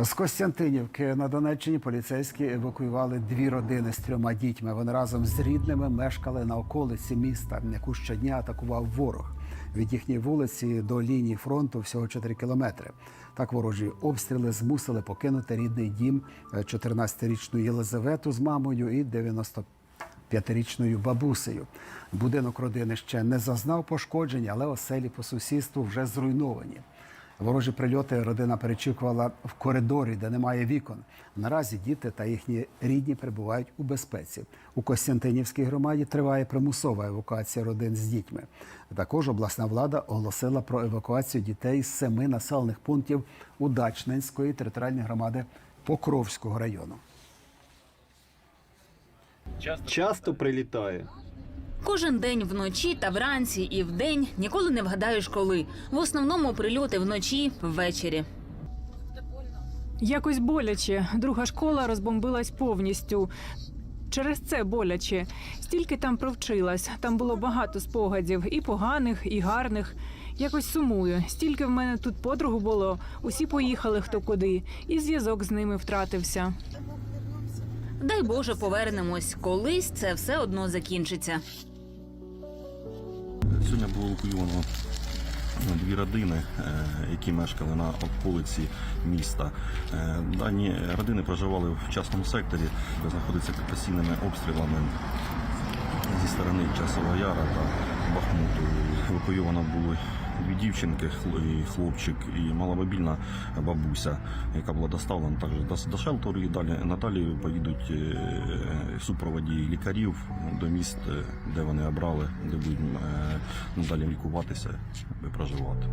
З Костянтинівки на Донеччині поліцейські евакуювали дві родини з трьома дітьми. Вони разом з рідними мешкали на околиці міста, яку щодня атакував ворог. Від їхньої вулиці до лінії фронту всього 4 кілометри. Так ворожі обстріли змусили покинути рідний дім е, 14-річну Єлизавету з мамою і 90 п'ятирічною бабусею. Будинок родини ще не зазнав пошкоджень, але оселі по сусідству вже зруйновані. Ворожі прильоти родина перечікувала в коридорі, де немає вікон. Наразі діти та їхні рідні перебувають у безпеці. У Костянтинівській громаді триває примусова евакуація родин з дітьми. Також обласна влада оголосила про евакуацію дітей з семи населених пунктів Удачненської територіальної громади Покровського району. Часто прилітає. Кожен день вночі та вранці і вдень ніколи не вгадаєш коли. В основному прильоти вночі ввечері. Якось боляче. Друга школа розбомбилась повністю. Через це боляче. Стільки там провчилась. Там було багато спогадів, і поганих, і гарних. Якось сумую. Стільки в мене тут подруг було. Усі поїхали хто куди, і зв'язок з ними втратився. Дай Боже, повернемось. Колись це все одно закінчиться. Сьогодні було евакуйовано ну, дві родини, е, які мешкали на околиці міста. Е, Дані родини проживали в частному секторі, де знаходиться під постійними обстрілами сторони Часового Яра та Бахмуту. Евакуйовано було дві дівчинки, хлопчик і маломобільна бабуся, яка була доставлена також до, шелтеру. І далі надалі поїдуть е, супроводі лікарів до міст, е, де вони обрали, де будуть е, надалі лікуватися і проживати.